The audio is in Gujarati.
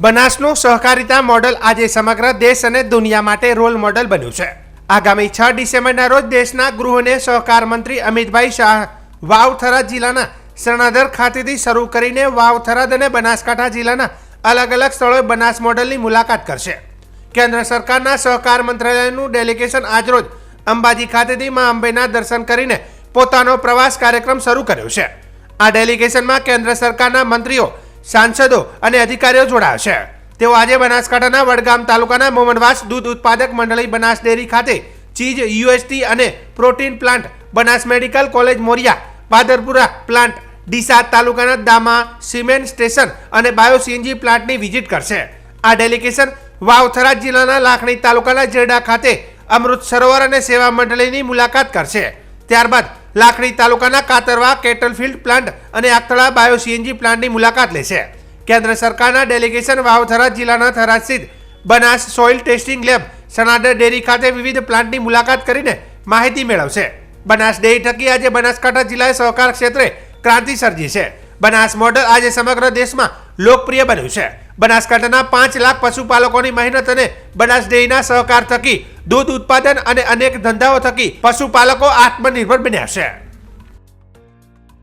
બનાસનું સહકારિતા મોડલ આજે સમગ્ર દેશ અને દુનિયા માટે રોલ મોડલ બન્યું છે. આગામી છ ડિસેમ્બરના રોજ દેશના ગૃહને સહકાર મંત્રી અમિતભાઈ શાહ વાવથરા જિલ્લાના શરણાધર ખાતેથી શરૂ કરીને વાવથરાદ અને બનાસકાંઠા જિલ્લાના અલગ અલગ સ્થળોએ બનાસ મોડલની મુલાકાત કરશે. કેન્દ્ર સરકારના સહકાર મંત્રાલયનું ડેલિગેશન આજરોજ અંબાજી ખાતેથી મા અંબેના દર્શન કરીને પોતાનો પ્રવાસ કાર્યક્રમ શરૂ કર્યો છે. આ ડેલિગેશનમાં કેન્દ્ર સરકારના મંત્રીઓ સાંસદો અને અધિકારીઓ જોડાશે તેઓ આજે બનાસકાંઠાના વડગામ તાલુકાના મોમનવાસ દૂધ ઉત્પાદક મંડળી બનાસ ડેરી ખાતે ચીજ, યુએસટી અને protein plant, Banas medical college Moriya Padarpura plant, Deesa તાલુકાના દામા સિમેન્ટ સ્ટેશન અને બાયો સીએનજી પ્લાન્ટની વિઝિટ કરશે. આ ડેલિગેશન વાવથરા જિલ્લાના લાખણી તાલુકાના જેરડા ખાતે અમૃત સરોવર અને સેવા મંડળીની મુલાકાત કરશે. ત્યારબાદ લાખણી તાલુકાના કાતરવા કેટલફિલ્ડ પ્લાન્ટ અને આખતળા બાયો સીએનજી પ્લાન્ટની મુલાકાત લેશે. કેન્દ્ર સરકારના ડેલિગેશન વાવથરા જિલ્લાના થરા સ્થિત Banas soil testing lab Sanadar dairy ખાતે વિવિધ પ્લાન્ટની મુલાકાત કરીને માહિતી મેળવશે. બનાસ ડેરી થકી આજે બનાસકાંઠા જિલ્લાએ સહકાર ક્ષેત્રે ક્રાંતિ સર્જી છે. બનાસ મોડલ આજે સમગ્ર દેશમાં લોકપ્રિય બન્યું છે. બનાસકાંઠાના પાંચ લાખ પશુપાલકોની મહેનત અને બનાસ ડેરીના સહકાર થકી દૂધ ઉત્પાદન અને અનેક ધંધાઓ થકી પશુપાલકો આત્મનિર્ભર બન્યા છે.